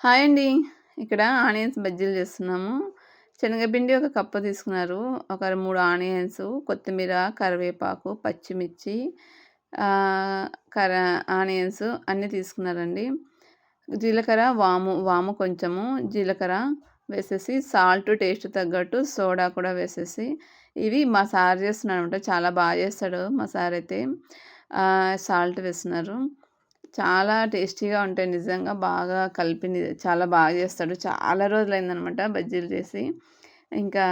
Hi అండి. ఇక్కడ onions బజ్జీలు చేస్తున్నాము. శనగపిండి ఒక కప్పు తీసుకున్నారు. ఒక మూడు ఆనియన్స్ కొత్తిమీర కరివేపాకు పచ్చిమిర్చి కర ఆనియన్స్ అన్నీ తీసుకున్నారండి. జీలకర్ర వాము వాము కొంచెము జీలకర్ర వేసేసి సాల్ట్ టేస్ట్ తగ్గట్టు సోడా కూడా వేసేసి ఇవి మా సార్ చేస్తున్నాడు అనమాట చాలా బాగా చేస్తాడు మా సార్ అయితే. సాల్ట్ వేస్తున్నారు. చాలా టేస్టీగా ఉంటాయి. నిజంగా బాగా కలిపి చాలా బాగా చేస్తాడు. చాలా రోజులైందనమాట బజ్జీలు చేసి. ఇంకా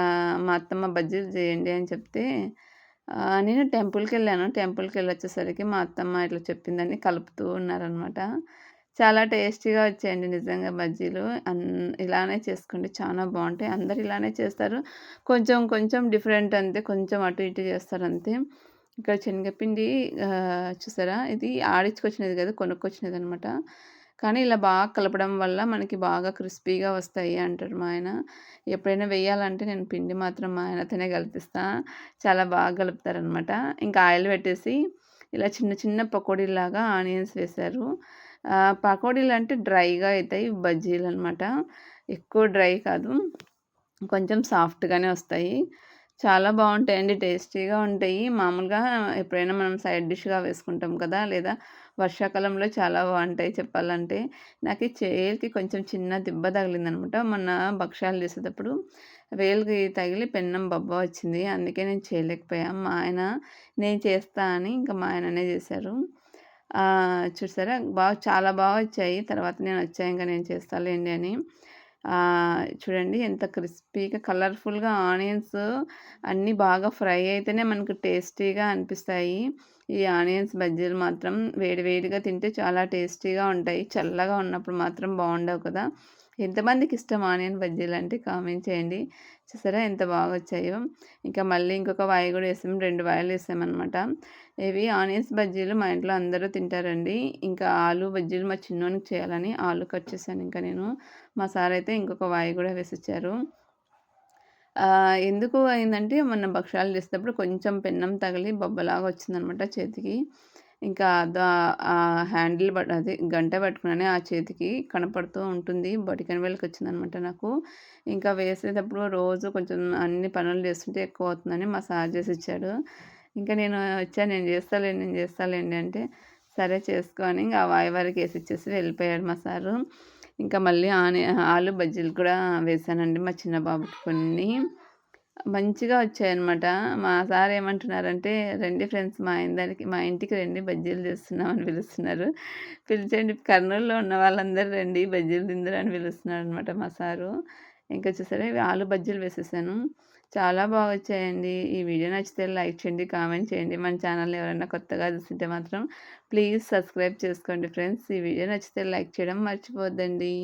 మా అత్తమ్మ బజ్జీలు చేయండి అని చెప్తే నేను టెంపుల్కి వెళ్ళాను. టెంపుల్కి వెళ్ళి వచ్చేసరికి మా అత్తమ్మ ఇట్లా చెప్పిందని కలుపుతూ ఉన్నారనమాట. చాలా టేస్టీగా వచ్చాయండి నిజంగా బజ్జీలు. అన్ ఇలానే చేసుకోండి. చాలా బాగుంటాయి. అందరు ఇలానే చేస్తారు. కొంచెం కొంచెం డిఫరెంట్ అంతే. కొంచెం అటు ఇటు చేస్తారు అంతే. ఇక్కడ శనగపిండి చూసారా? ఇది ఆడించుకొచ్చినది కదా కొనుక్కొచ్చినది అనమాట కానీ ఇలా బాగా కలపడం వల్ల మనకి బాగా క్రిస్పీగా వస్తాయి అంటారు మా ఆయన. ఎప్పుడైనా వేయాలంటే నేను పిండి మాత్రం మా ఆయనతోనే కలిపిస్తా. చాలా బాగా కలుపుతారనమాట. ఇంకా ఆయిల్ పెట్టేసి ఇలా చిన్న చిన్న పకోడీలాగా ఆనియన్స్ వేశారు. పకోడీలు అంటే డ్రైగా అవుతాయి బజ్జీలు అనమాట ఎక్కువ డ్రై కాదు. కొంచెం సాఫ్ట్గానే వస్తాయి. చాలా బాగుంటాయండి. టేస్టీగా ఉంటాయి. మామూలుగా ఎప్పుడైనా మనం సైడ్ డిష్గా వేసుకుంటాం కదా! లేదా వర్షాకాలంలో చాలా బాగుంటాయి చెప్పాలంటే. నాకు ఈ కొంచెం చిన్న దిబ్బ తగిలిందనమాట. మొన్న భక్ష్యాలు చేసేటప్పుడు వేలుకి తగిలి పెన్నం బొబ్బ వచ్చింది. అందుకే నేను చేయలేకపోయా. మా ఆయన నేను చేస్తా అని ఇంకా మా ఆయననే చేశారు. చూసారా? బాగా చాలా బాగా వచ్చాయి. తర్వాత నేను వచ్చాయి ఇంకా నేను చేస్తాలేండి అని. చూడండి ఎంత క్రిస్పీగా కలర్ఫుల్గా ఆనియన్స్ అన్నీ బాగా ఫ్రై అయితేనే మనకు టేస్టీగా అనిపిస్తాయి. ఈ ఆనియన్స్ బజ్జీలు మాత్రం వేడివేడిగా తింటే చాలా టేస్టీగా ఉంటాయి. చల్లగా ఉన్నప్పుడు మాత్రం బాగుండవు కదా. ఎంతమందికి ఇష్టం ఆనియన్ బజ్జీలు అంటే కామెంట్ చేయండి. చూసారా ఎంత బాగా వచ్చాయో. ఇంకా మళ్ళీ ఇంకొక వాయి కూడా వేసాం. రెండు వాయిలు వేసామన్నమాట ఇవి ఆనియన్స్ బజ్జీలు మా ఇంట్లో అందరూ తింటారండి. ఇంకా ఆలు బజ్జీలు మా చిన్నోనికి చేయాలని ఆలు కట్ చేశాను. ఇంకా నేను మా సార్ అయితే ఇంకొక వాయి కూడా వేసిచ్చారు ఎందుకు అయిందంటే మొన్న భక్షాలు చేసేటప్పుడు కొంచెం పెన్నం తగిలి బొబ్బలాగా వచ్చిందనమాట చేతికి. ఇంకా ఆ హ్యాండిల్ బట్ అది గంట పట్టుకున్నానే ఆ చేతికి కనపడుతూ ఉంటుంది. బొటికన్ వేలకి వచ్చిందనమాట నాకు. ఇంకా వేసేటప్పుడు రోజు కొంచెం అన్ని పనులు చేస్తుంటే ఎక్కువ అవుతుందని మా సార్ చేసి ఇచ్చాడు. ఇంకా నేను వచ్చాను నేను చేస్తాలేండి నేను చేస్తాలేండి అంటే సరే చేసుకొని ఇంకా వాయి వారికి వేసి ఇచ్చేసి వెళ్ళిపోయాడు మా సారు. ఇంకా మళ్ళీ ఆని ఆలు బజ్జీలు కూడా వేసానండి మా చిన్న బాబుకి కొన్ని. మంచిగా వచ్చాయన్నమాట. మా సార్ ఏమంటున్నారంటే రండి ఫ్రెండ్స్ మా ఇందరికి మా ఇంటికి రండి బజ్జీలు చేస్తున్నామని పిలుస్తున్నారు. పిలిచండి కర్నూలులో ఉన్న వాళ్ళందరూ రండి బజ్జీలు తిందరు అని పిలుస్తున్నారు అనమాట మా సారు. ఇంకా చూసారా ఇవి ఆలు బజ్జీలు వేసేసాను. చాలా బాగా వచ్చాయండి ఈ వీడియో నచ్చితే లైక్ చేయండి కామెంట్ చేయండి. మన ఛానల్ ఎవరైనా కొత్తగా చూస్తుంటే మాత్రం ప్లీజ్ సబ్స్క్రైబ్ చేసుకోండి ఫ్రెండ్స్. ఈ వీడియో నచ్చితే లైక్ చేయడం మర్చిపోద్దండి.